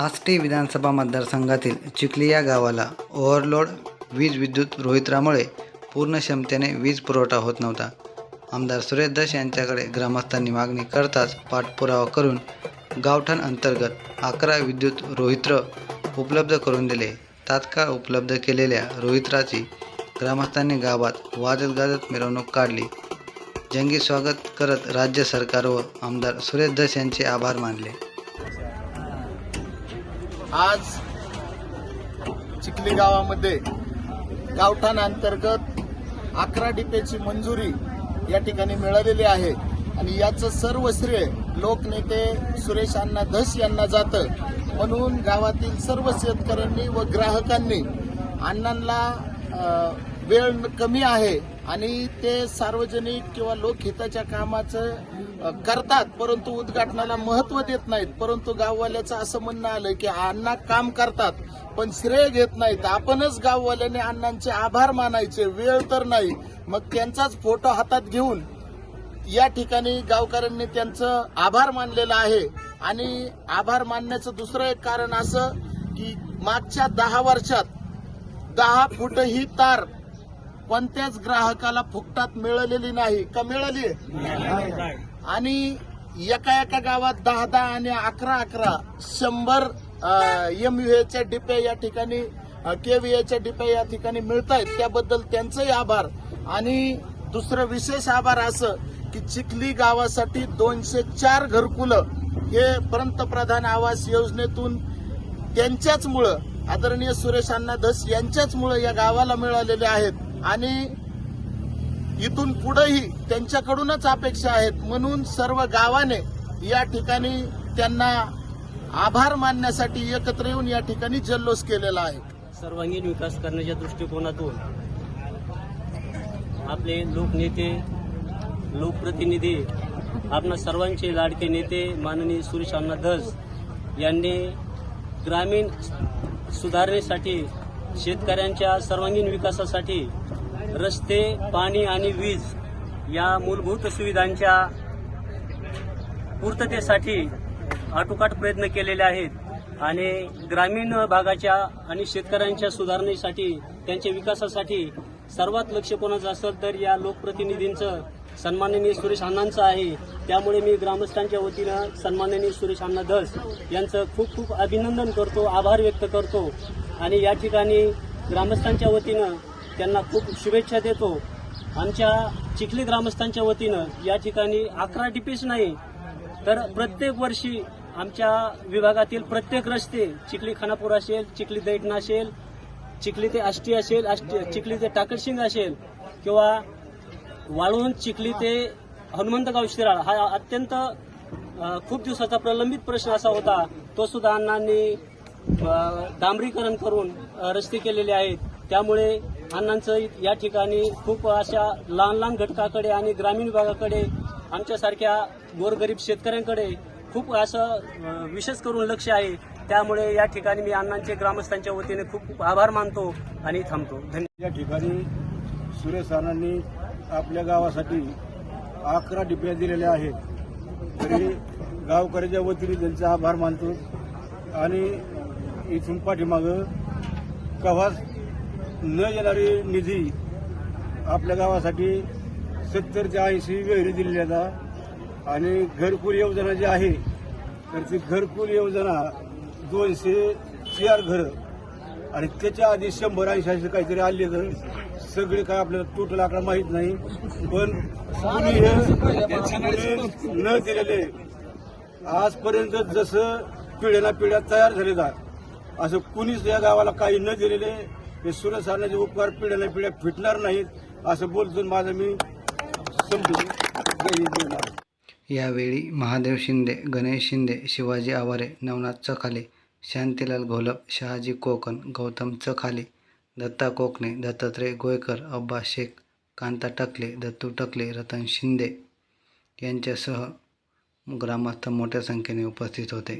आष्टी विधानसभा मतदारसंघातील चिखली या गावाला ओव्हरलोड वीज विद्युत रोहित्रामुळे पूर्ण क्षमतेने वीज पुरवठा होत नव्हता. आमदार सुरेश दस यांच्याकडे ग्रामस्थांनी मागणी करताच पाठपुरावा करून गावठाण अंतर्गत अकरा विद्युत रोहित्र उपलब्ध करून दिले. तात्काळ उपलब्ध केलेल्या रोहित्राची ग्रामस्थांनी गावात वाजत गाजत मिरवणूक काढली. जंगी स्वागत करत राज्य सरकार व आमदार सुरेश दस यांचे आभार मानले. आज चिखली गावामध्ये गावठाण अंतर्गत अकरा डिपेची मंजुरी या ठिकाणी मिळालेली आहे. आणि याचं सर्व श्रेय लोकनेते सुरेश अण्णा धस यांना जातं. म्हणून गावातील सर्व शेतकऱ्यांनी व ग्राहकांनी अण्णांना वेळ कमी आहे आणि ते सार्वजनिक किंवा लोकहिताच्या कामाचं करतात परंतु उद्घाटनाला महत्त्व देत नाहीत. परंतु गाववाल्याचं असं म्हणणं आलं की अण्णा काम करतात पण श्रेय घेत नाहीत. आपणच गाववाल्याने अण्णांचे आभार मानायचे. वेळ तर नाही. मग त्यांचाच फोटो हातात घेऊन या ठिकाणी गावकऱ्यांनी त्यांचं आभार मानलेलं आहे. आणि आभार मानण्याचं दुसरं एक कारण असं की मागच्या दहा वर्षात दहा फूट ही तार कोणत्याच ग्राहकाला फुकटात मिळालेली नाही. का मिळाली? आणि एका एका गावात दहा दहा आणि अकरा अकरा शंभर एमयूएच्या च्या डिप्या या ठिकाणी केव्हीएच्या डिप्या या ठिकाणी मिळत आहेत त्याबद्दल त्यांचंही आभार. आणि दुसरं विशेष आभार असं की चिखली गावासाठी दोनशे चार घरकुलं हे पंतप्रधान आवास योजनेतून त्यांच्याचमुळं आदरणीय सुरेश अण्णा धस यांच्याचमुळं या गावाला मिळालेले आहेत. आणि इथून पुढेही त्यांच्याकडूनच अपेक्षा आहेत. म्हणून सर्व गावाने या ठिकाणी त्यांना आभार मानण्यासाठी एकत्र येऊन या ठिकाणी जल्लोष केलेला आहे. सर्वांगीण विकास करण्याच्या दृष्टिकोनातून आपले लोकनेते लोकप्रतिनिधी आपणा सर्वांचे लाडके नेते माननीय सुरेश अण्णा धस यांनी ग्रामीण सुधारणेसाठी शेतकऱ्यांच्या सर्वांगीण विकासासाठी रस्ते पाणी आणि वीज या मूलभूत सुविधांच्या पूर्ततेसाठी आटोकाट प्रयत्न केलेले आहेत आणि ग्रामीण भागाच्या आणि शेतकऱ्यांच्या सुधारणेसाठी त्यांच्या विकासासाठी सर्वात लक्ष कोणाचं असेल तर या लोकप्रतिनिधींचं सन्माननीय सुरेश अण्णांचं आहे. त्यामुळे मी ग्रामस्थांच्या वतीनं सन्माननीय सुरेश अण्णा धस यांचं खूप खूप अभिनंदन करतो आभार व्यक्त करतो. आणि या ठिकाणी ग्रामस्थांच्या वतीनं त्यांना खूप शुभेच्छा देतो. आमच्या चिखली ग्रामस्थांच्या वतीनं या ठिकाणी अकरा डिपीस नाही तर प्रत्येक वर्षी आमच्या विभागातील प्रत्येक रस्ते चिखली खानापूर असेल चिखली दैठणा असेल चिखली ते आष्टी असेल आष्टी चिखली ते टाकरशिंग असेल किंवा वाळून चिखली ते हनुमंतगाव शिराळ हा अत्यंत खूप दिवसाचा प्रलंबित प्रश्न असा होता. तो सुद्धा अण्णांनी डांबरीकरण करून रस्ते केलेले आहेत. त्यामुळे अण्णांचं या ठिकाणी खूप अशा लहान लहान घटकाकडे आणि ग्रामीण विभागाकडे आमच्यासारख्या गोरगरीब शेतकऱ्यांकडे खूप असं विशेष करून लक्ष आहे. त्यामुळे या ठिकाणी मी अण्णांचे ग्रामस्थांच्या वतीने खूप खूप आभार मानतो आणि थांबतो. धन्यवाद या ठिकाणी सुरेश सरांनी आपल्या गावासाठी अकरा डिप्या दिलेल्या आहेत. तरी गावकऱ्याच्या वतीने त्यांचे आभार मानतो. आणि इथून पाठीमागं कव्हाच न येणारी निधी आपल्या गावासाठी सत्तर ते ऐंशी विहिरी दिलेल्या जातात आणि घरकुल योजना जी आहे तर ती घरकुल योजना दोनशे चार घरं. आणि त्याच्या आधी शंभर ऐंशी ऐंशी काहीतरी आले तर सगळे काय आपल्याला टोटल आकडा माहीत नाही. पण कुणी हे न दिलेले आजपर्यंत जसं पिढ्याला पिढ्या तयार झालेला असं कुणीच या गावाला काही न दिलेले हे सुरत सारण्याचे उपकार पिढ्याला पिढ्या फिटणार नाहीत असं बोलतो माझं मी समजून यावेळी महादेव शिंदे गणेश शिंदे शिवाजी आवारे नवनाथ चखाले शांतीलाल घोलप शहाजी कोकण गौतम चखाले दत्ता कोकणे दत्तात्रय गोयकर अब्बा शेख कांता टकले दत्तू टकले रतन शिंदे यांच्यासह ग्रामस्थ मोठ्या संख्येने उपस्थित होते.